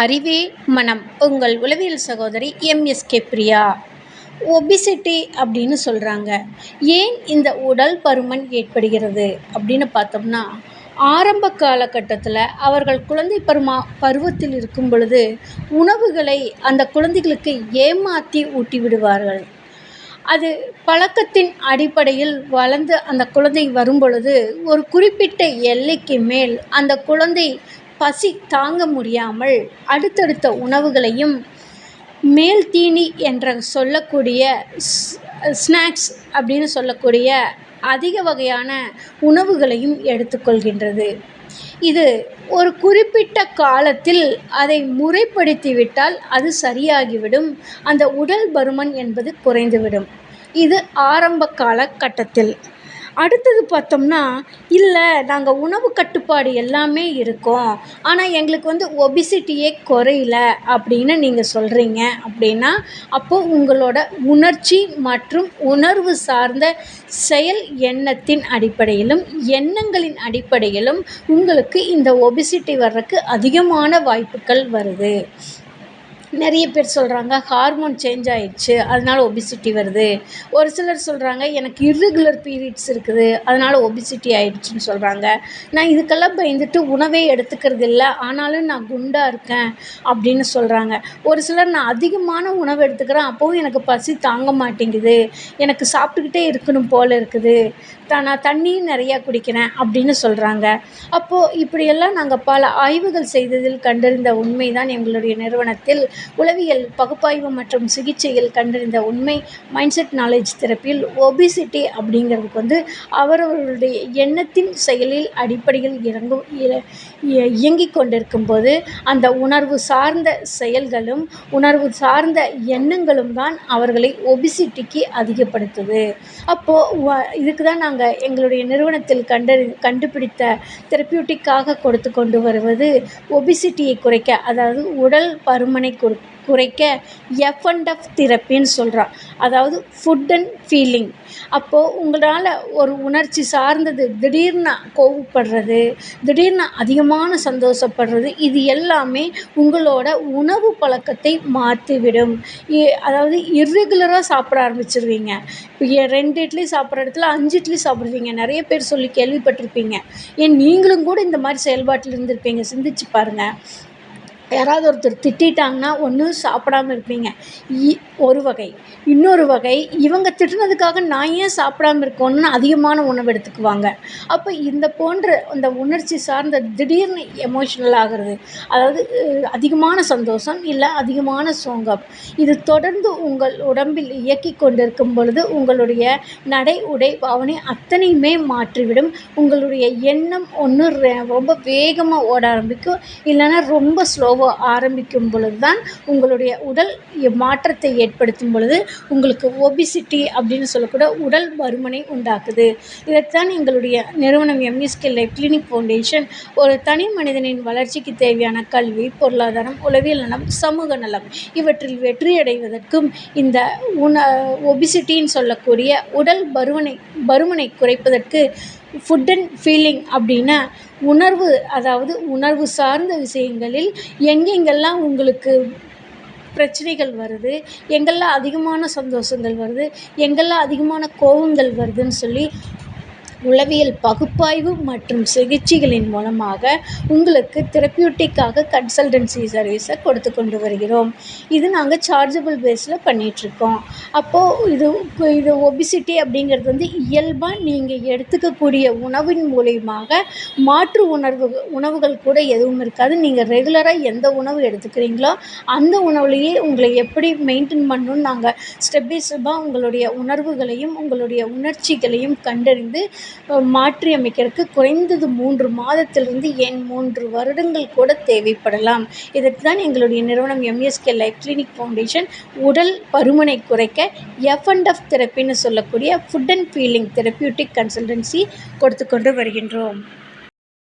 அறிவே மனம். உங்கள் உளவியல் சகோதரி எம்எஸ்கே பிரியா. ஒபிசிட்டி அப்படின்னு சொல்கிறாங்க ஏன் இந்த உடல் பருமன் ஏற்படுகிறது அப்படின்னு பார்த்தோம்னா ஆரம்ப காலகட்டத்தில் அவர்கள் குழந்தை பருமா பருவத்தில் இருக்கும் பொழுது உணவுகளை அந்த குழந்தைகளுக்கு ஏமாற்றி ஊட்டி விடுவார்கள். அது பழக்கத்தின் அடிப்படையில் வளர்ந்து அந்த குழந்தை வரும் பொழுது ஒரு குறிப்பிட்ட எல்லைக்கு மேல் அந்த குழந்தை பசி தாங்க முடியாமல் அடுத்தடுத்த உணவுகளையும் மேல் தீனி என்ற சொல்லக்கூடிய ஸ்நாக்ஸ் அப்படின்னு சொல்லக்கூடிய அதிக வகையான உணவுகளையும் எடுத்துக்கொள்கின்றது. இது ஒரு குறிப்பிட்ட காலத்தில் அதை முறைப்படுத்திவிட்டால் அது சரியாகிவிடும். அந்த உடல் பருமன் என்பது குறைந்துவிடும். இது ஆரம்ப காலகட்டத்தில். அடுத்தது பார்த்தோம்னா இல்லை நாங்கள் உணவு கட்டுப்பாடு எல்லாமே இருக்கோம். ஆனால் எங்களுக்கு வந்து ஒபிசிட்டியே குறையில அப்படின்னு நீங்கள் சொல்கிறீங்க அப்படின்னா அப்போது உங்களோட உணர்ச்சி மற்றும் உணர்வு சார்ந்த செயல் எண்ணத்தின் அடிப்படையிலும் எண்ணங்களின் அடிப்படையிலும் உங்களுக்கு இந்த ஒபிசிட்டி வர்றதுக்கு அதிகமான வாய்ப்புகள் வருது. நிறைய பேர் சொல்கிறாங்க ஹார்மோன் சேஞ்ச் ஆயிடுச்சு அதனால் ஒபிசிட்டி வருது. ஒரு சிலர் சொல்கிறாங்க எனக்கு இர்ரெகுலர் பீரியட்ஸ் இருக்குது அதனால் ஒபிசிட்டி ஆயிடுச்சுன்னு சொல்கிறாங்க நான் இதுக்கெல்லாம் பயந்துட்டு உணவே எடுத்துக்கிறது இல்லை ஆனாலும் நான் குண்டாக இருக்கேன் அப்படின்னு சொல்கிறாங்க ஒரு சிலர் நான் அதிகமான உணவு எடுத்துக்கிறேன் அப்போவும் எனக்கு பசி தாங்க மாட்டேங்குது. எனக்கு சாப்பிட்டுக்கிட்டே இருக்கணும் போல் இருக்குது. நான் தண்ணியும் நிறையா குடிக்கிறேன் அப்படின்னு சொல்கிறாங்க அப்போது இப்படியெல்லாம் நாங்கள் பல ஆய்வுகள் செய்ததில் கண்டறிந்த உண்மை தான் எங்களுடைய நிறுவனத்தில் உளவியல் பகுப்பாய்வு மற்றும் சிகிச்சையில் கண்டறிந்த உண்மை மைண்ட்செட் நாலேஜ் தெரப்பியில் ஒபிசிட்டி அப்படிங்கிறதுக்கு வந்து அவரவர்களுடைய எண்ணத்தின் செயலில் அடிப்படையில் இறங்கும் இயங்கிக் கொண்டிருக்கும் போது அந்த உணர்வு சார்ந்த செயல்களும் உணர்வு சார்ந்த எண்ணங்களும் தான் அவர்களை ஒபிசிட்டிக்கு அதிகப்படுத்துது. அப்போது இதுக்கு தான் நாங்கள் எங்களுடைய நிறுவனத்தில் கண்டறி கண்டுபிடித்த தெரப்பியூட்டிக்காக கொடுத்து கொண்டு வருவது ஒபிசிட்டியை குறைக்க அதாவது உடல் பருமனை குறைக்க எஃப் அண்ட் எஃப் தெரப்பின்னு சொல்கிறோம் அதாவது ஃபுட் அண்ட் ஃபீலிங் அப்போது உங்களால் ஒரு உணர்ச்சி சார்ந்தது திடீர்னு கோவப்படுறது திடீர்னு அதிகமான சந்தோஷப்படுறது இது எல்லாமே உங்களோட உணவு பழக்கத்தை மாற்றிவிடும். அதாவது இர்ரெகுலராக சாப்பிட ஆரம்பிச்சிருவீங்க. இப்போ ரெண்டு இட்லி சாப்பிட்ற இடத்துல அஞ்சு இட்லி சாப்பிடுவீங்க. நிறைய பேர் சொல்லி கேள்விப்பட்டிருப்பீங்க. ஏன் நீங்களும் கூட இந்த மாதிரி செயல்பாட்டில் இருந்திருப்பீங்க. சிந்திச்சு பாருங்கள் யாராவது ஒருத்தர் திட்டிட்டாங்கன்னா ஒன்று சாப்பிடாம இருப்பீங்க. இ ஒரு வகை. இன்னொரு வகை இவங்க திட்டினதுக்காக நான் ஏன் சாப்பிடாம இருக்கோன்னு அதிகமான உணவு எடுத்துக்குவாங்க. அப்போ இந்த போன்ற அந்த உணர்ச்சி சார்ந்த திடீர்னு எமோஷ்னல் ஆகிறது அதாவது அதிகமான சந்தோஷம் இல்லை அதிகமான சோகம் இது தொடர்ந்து உங்கள் உடம்பில் இயக்கி கொண்டிருக்கும் பொழுது உங்களுடைய நடை உடை பாவனை அத்தனையுமே மாற்றிவிடும். உங்களுடைய எண்ணம் ஒன்று ரொம்ப வேகமாக ஓட ஆரம்பிக்கும். இல்லைன்னா ரொம்ப ஸ்லோவாக ஆரம்பிக்கும் பொழுது தான் உங்களுடைய உடல் மாற்றத்தை ஏற்படுத்தும் பொழுது உங்களுக்கு ஒபிசிட்டி அப்படின்னு சொல்லக்கூட உடல் பருமனை உண்டாக்குது. இதைத்தான் எங்களுடைய நிறுவனம் எம்எஸ்கே லைஃப் கிளினிக் ஃபவுண்டேஷன் ஒரு தனி மனிதனின் வளர்ச்சிக்கு தேவையான கல்வி பொருளாதாரம் உளவியல் நலம் சமூக நலம் இவற்றில் வெற்றியடைவதற்கும் இந்த உண ஒபிசிட்டின்னு சொல்லக்கூடிய உடல் பருமனை பருமனை குறைப்பதற்கு ஃபுட் அண்ட் ஃபீலிங் அப்படின்னா உணர்வு அதாவது உணர்வு சார்ந்த விஷயங்களில் எங்கெங்கெல்லாம் உங்களுக்கு பிரச்சனைகள் வருது எங்கெல்லாம் அதிகமான சந்தோஷங்கள் வருது எங்கெல்லாம் அதிகமான கோபங்கள் வருதுன்னு சொல்லி உளவியல் பகுப்பாய்வு மற்றும் சிகிச்சைகளின் மூலமாக உங்களுக்கு தெரப்பியூட்டிக்காக கன்சல்டன்சி சர்வீஸை கொடுத்து கொண்டு வருகிறோம். இது நாங்கள் சார்ஜபிள் பேஸில் பண்ணிகிட்ருக்கோம் அப்போது இது இது ஒபிசிட்டி அப்படிங்கிறது வந்து இயல்பாக நீங்கள் எடுத்துக்கக்கூடிய உணவின் மூலியமாக மாற்று உணர்வு உணவுகள் கூட எதுவும் இருக்காது. நீங்கள் ரெகுலராக எந்த உணவு எடுத்துக்கிறீங்களோ அந்த உணவுலேயே உங்களை எப்படி மெயின்டைன் பண்ணணும்னு நாங்கள் ஸ்டெப் பை ஸ்டெப்பாக உங்களுடைய உணர்வுகளையும் உங்களுடைய உணர்ச்சிகளையும் கண்டறிந்து மாற்றி அமைக்கிறதுக்கு குறைந்தது மூன்று மாதத்திலிருந்து என் மூன்று வருடங்கள் கூட தேவைப்படலாம். இதற்கு தான் எங்களுடைய நிறுவனம் எம்எஸ்கே லைஃப் கிளினிக் ஃபவுண்டேஷன் உடல் பருமனை குறைக்க எஃப் அண்ட் எஃப் தெரப்பின்னு சொல்லக்கூடிய food and feeling therapeutic consultancy கொடுத்து கொண்டு வருகின்றோம்.